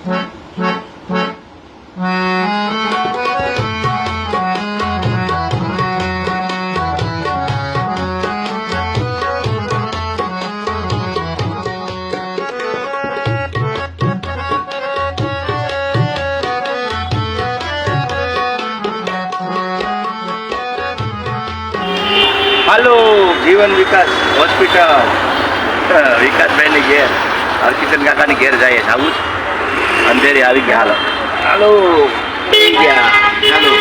હાલો જીવન વિકાસ હોસ્પિટલ. વિકાસભાઈની ઘેર. હરકિશન કાકાની ઘેર જઈએ આવું જ? અંધેરી આવી ગયા હાલો. હાલો. હાલો.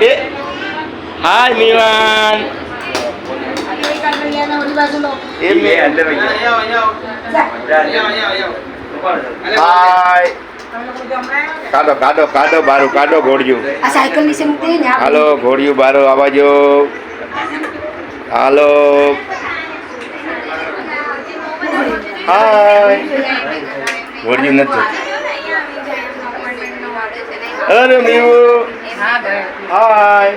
એ હાય મિવાન હાય. કાઢો કાઢો કાઢો બારું કાઢો ઘોડિયું. આ સાયકલ નીચે મૂકી દે ને હાલો ઘોડિયું બારો આવાજો. હાલો. હાય. ઘોડિયું નથી અરે મીવું hi.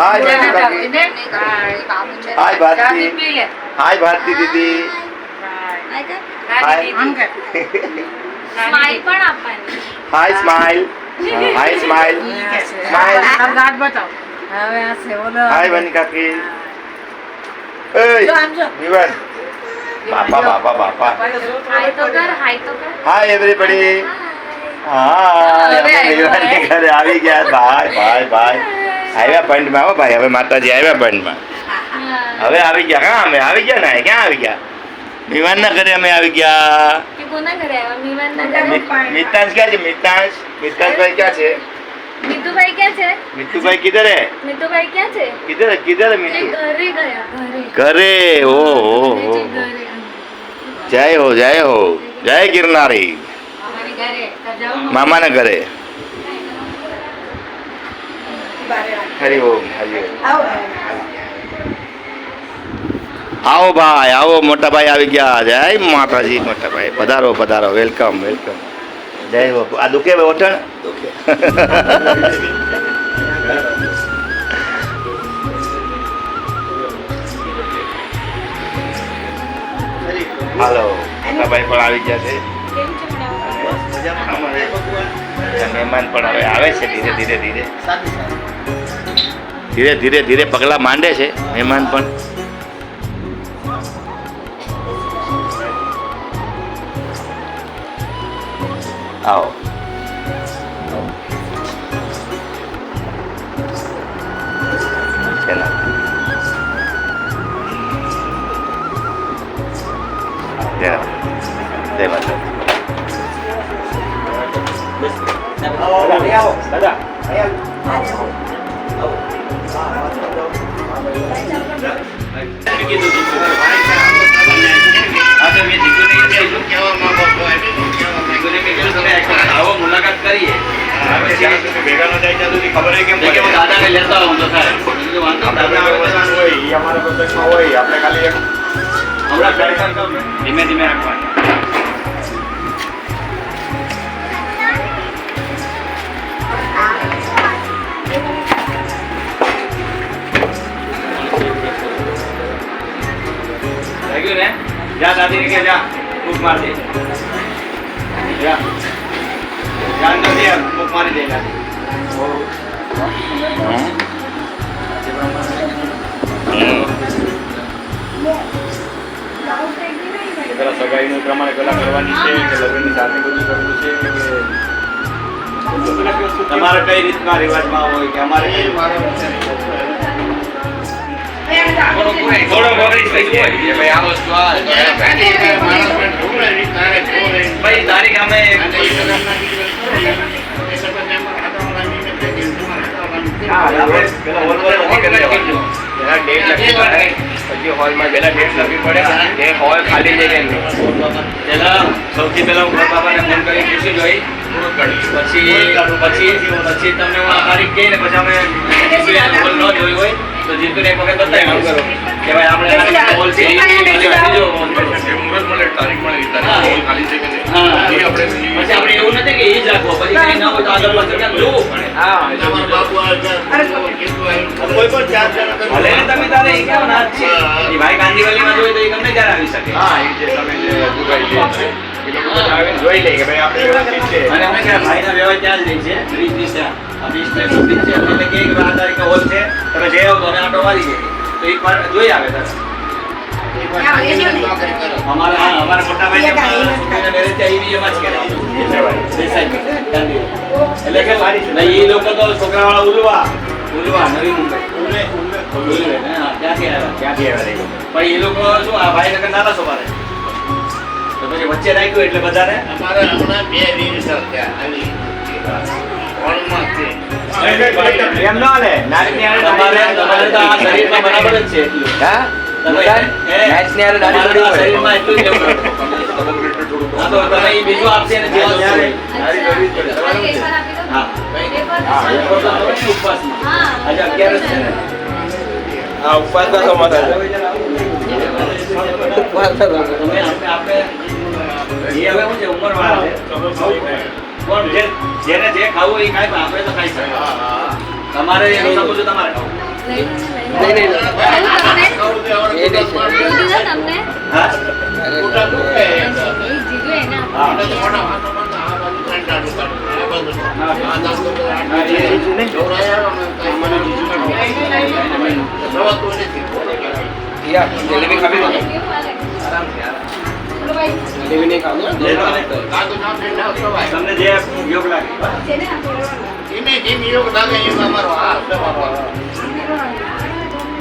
Hi Manisha hi Bharati hi Bharati દીદી હાય સ્માઈલ પણ આપવાની. Hi smile hi smile smile hi Bani કાકી એય વિવાન બાપા બાપા બાપા હાય તો કર હાય તો કર હાય એવરીબડી હા ઘરે આવી ગયા. ભાઈ ભાઈ ભાઈ આવ્યા પંડમાં હો ભાઈ હવે માતાજી આવ્યા પંડમાં. હવે આવી ગયા. હા અમે આવી ગયા ને ક્યાં આવી ગયા? વિવાનના ઘરે અમે આવી ગયા. મીવાન ના મિતાંશ ક્યાં છે? મિતાંશ? મિતાંશભાઈ ક્યાં છે? મિતુભાઈ ક્યાં છે? મિતુભાઈ કિધર? હે મિતુભાઈ ક્યાં છે? કિધર કિધર મિતુ. ઘરે ગયા ઘરે. ઘરે ઓ હો હો. જય હો જય હો. જય ગિરનારી. મામાના ઘરે. હરી ઓમ હરી આવો ભાઈ આવો મોટા ભાઈ આવી ગયા જય માતાજી મોટા ભાઈ પધારો પધારો વેલકમ વેલકમ જય હો આ દુખે ભાઈ ઓઠણ હાલો મોટા ભાઈ? પણ આવી ગયા છે બધા મહેમાન પણ હવે આવે છે ધીરે ધીરે ધીરે. ધીરે ધીરે ધીરે પગલાં માંડે છે મહેમાન પણ. આવો. ચલો. જય જય માતા આવો મુલાકાત કરીએ ભેગા ન જાય ત્યાં સુધી ખબર કેમ કે હું દાદાને લેતા આવું તો થાય બીજું વાંધો આપણે નહીં. હોય ઈ અમારા પ્રસંગમાં હોય આપણે ખાલી એક હમણાં દર્શન કરું. ધીમે ધીમે રાખવાનું લાગ્યું ને. જા દાદીને કે જા. ફૂંક માર દે. જા. જાન નથી એમ ફૂંક મારી દે પેલા સગાઈનું પ્રમાણે પેલા કરવાની છે કે લગ્નની સાથે બધું કરવું છે કે તમારે કઈ રીતના રિવાજમાં હોય કે અમારે કઈ થોડો મોકલી થઈ જાય ભાઈ આ વસ્તુ આ ભાઈ તારીખ અમે સૌથી પહેલા હું ફોન કરી પૂછી જોઈ પછી પછી પછી તમને હું તારીખ કહીને પછી અમે હોલ ન જોઈ હોય. તો જીતુને એક વખત બતાવી કરો. કે ભાઈ આપણે આ પણ ભલે તમે તારે જોઈએ તો એ તમને ત્યારે આવી શકે. હા એ જે તમે એ લોકો આવીને જોઈ લે કે ભાઈ આપણે વ્યવસ્થિત છે અને અમે કે ભાઈના વ્યવહાર ત્યાં જ છે બ્રિજની આ બ્રિજ ને બ્રિજ છે એટલે કે એક આ તારીખે હોલ છે તમે જઈ આવો તો અમે આટો મારી જઈએ તો એક વાર જોઈ આવે અમારા અમારા મોટા ભાઈ ઈ બી એમાં જ કરાય. એટલે કે નહીં, ઈ લોકો તો છોકરાવાળા ઉલવા. ઉલવા નવી મુંબઈ. ઉલવે, ત્યાંથી આવ્યા ત્યાંથી આવ્યા. એ? પણ એ લોકો શું આ ભાઈ નગર નાના તો પછી વચ્ચે રાખ્યું એટલે બધાને એમ ન હાલે નાની હાલે, તમારે નાની તમારે તો આ શરીરમાં બરાબર જ છે. હા તમે હે? તમારે તો આ શરીરમાં એટલું જ હા, તો તમે એ બીજું આપશે ને છે. જ. હા. તો તો તો. આજે અગિયાર જ છે ને? હા ઉપવાસના આપણે આપણે એ હવે શું છે ઉંમરવાળા છે. પણ જે- જેને જે ખાવું એ ખાય આપણે તો ખાઈ શકીએ. તમારે એનું સમજવું છે. તમારે નહીં. નહીં. તમને? જલેબી ખાવી આરામ ભાઈ. જલેબી નહીં ખાવું જે તમને તમને જે યોગ લાગે બસ. છે ને આ થોડો?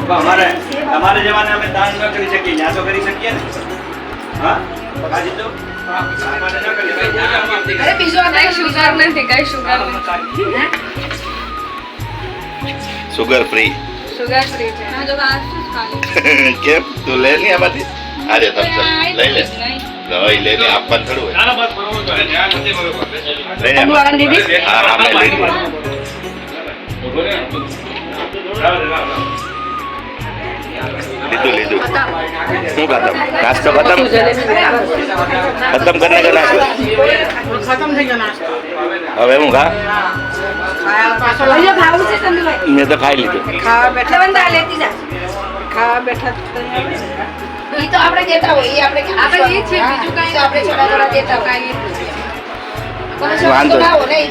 પણ અમારે અમારે જવાને અમે દાન ન કરી શકીએ ત્યાં તો કરી શકીએ ને? હા? કાજી તો? અમારે ન કરી શકીએ. ત્યાં આમ આપી અરે બીજો આ કઈ સુગર નથી કઈ સુગર નથી. સુગર ફ્રી સુગર ફ્રી છે. ના જો આ શું ખાલી? કેમ? તું લે ને આમાંથી? અરે તમે લઈ લે. લઈ લે ને આપવાનું થોડું હોય. ચાલો બસ બરોબર કરે ધ્યાન નથી બરોબર લઈ લે તંબુ આગળ દીદી? હા હા મેં લઈ લીધું. ઊભો રહે. રાવ, રાવ, રાવ. લીધું લીધું. શું ખતમ નાસ્તો ખતમ? ખતમ કરીને કે નાસ્તો? ખતમ થઈ ગયો નાસ્તો. હવે હું ખા? લઈ લો ખાવું છે ચંદુભાઈ મેં તો ખાઈ લીધું. ખાવા બેઠા. બંધા લેતી જા. ખાવા બેઠા ઈ તો આપણે દેતા હોય એ આપણે આપણે એ છે, બીજું કાંઈ તો આપણે છોડા છોડા દેતા કાંઈ વાંધો એ.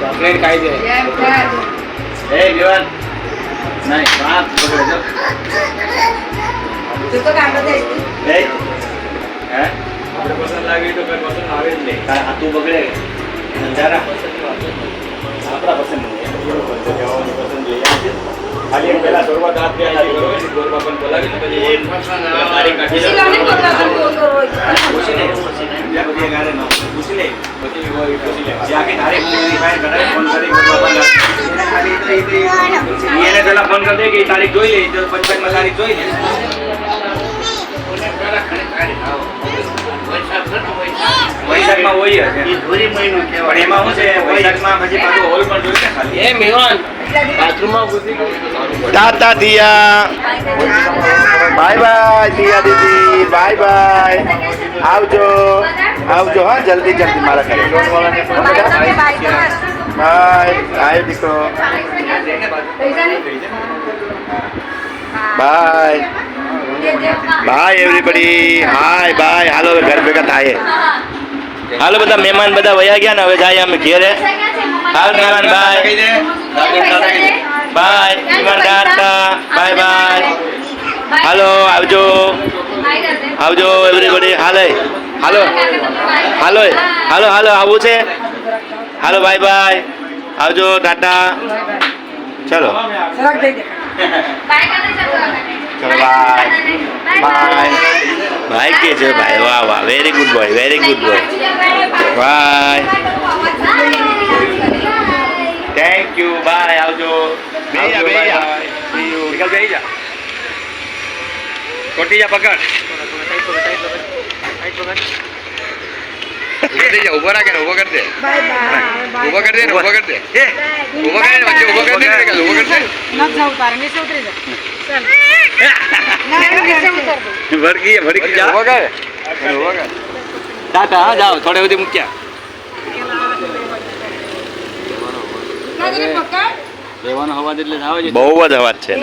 ચોકલેટ એ ખાઈ દે. એ વિવાન. નહીં, વાત બગડે જો. તો કામ હે? આપણે પસંદ લાગે તો કોઈ પસંદ આવે જ નહીં. આ તું બગડે. અને આપણા પસંદ નહીં. ખાલી એમ પહેલા શરૂઆત હાથ બે હાથથી કરો ગોરમાં પણ બોલાવી ને પછી એક તારીખ કાઢી. પૂછી લે, બધી ગારે ન પૂછી લે, પછી પૂછી લે. જે આખી તારીખ હું એની ફોન કરી ખાલી તો ઈ કરી દે કે તારીખ જોઈ લે તો પંચાયતમાં તારીખ જોઈ લે. વૈશાખમાં હોય પણ એમાં શું છે વૈશાખમાં પછી પાછું હોલ પણ જોઈએ ને ખાલી. એ મેવાન બાથરૂમમાં ઘૂસી ગયું. ટાટા દિયા. બાય બાય દિયા દીદી બાય બાય. આવજો આવજો હા જલ્દી જલ્દી મારા ઘરે. બાય બાય દીકરો bye bye everybody hi bye હાલો ઘર ભેગા થાય હાલો બધા મહેમાન બધા વયા ગયા ને, હવે જાય અમે ઘેરે. હાલ, મહેમાન bye bye tata bye bye હાલો આવજો. આવજો એવરીબડી હાલે. હાલો. હાલો હાલો હાલો, આવું છે? હાલો બાય બાય આવજો ટાટા. ચલો. સરક ચલો બાય બાય ભાઈ કે છે ભાઈ? વાહ વાહ. Very good boy very good boy bye thank you bye આવજો. બેહી જા, પકડ. કોટી પકડ ઊભો થઈ જા ઊભો રાખે ને ઊભો કરી દે. Bye bye. કરી દે ને ઊભો કરી દે. એ, ઊભો કરી દે વચ્ચે ઊભો કરી દે ને કાલે ઊભો કરી દે. ભડકી ભડકી જા. ઊભો કર. ઊભો કર. ટાટા હા જાઓ થોડે સુધી મૂક્યા. બહુ જ અવાજ છે.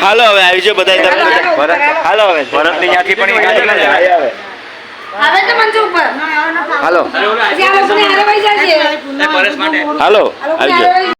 હાલો હવે આવી જાઓ બધા તમે હવે. ભરત- ની ત્યાંથી પણ હાલો. હાલો. આવી જાઓ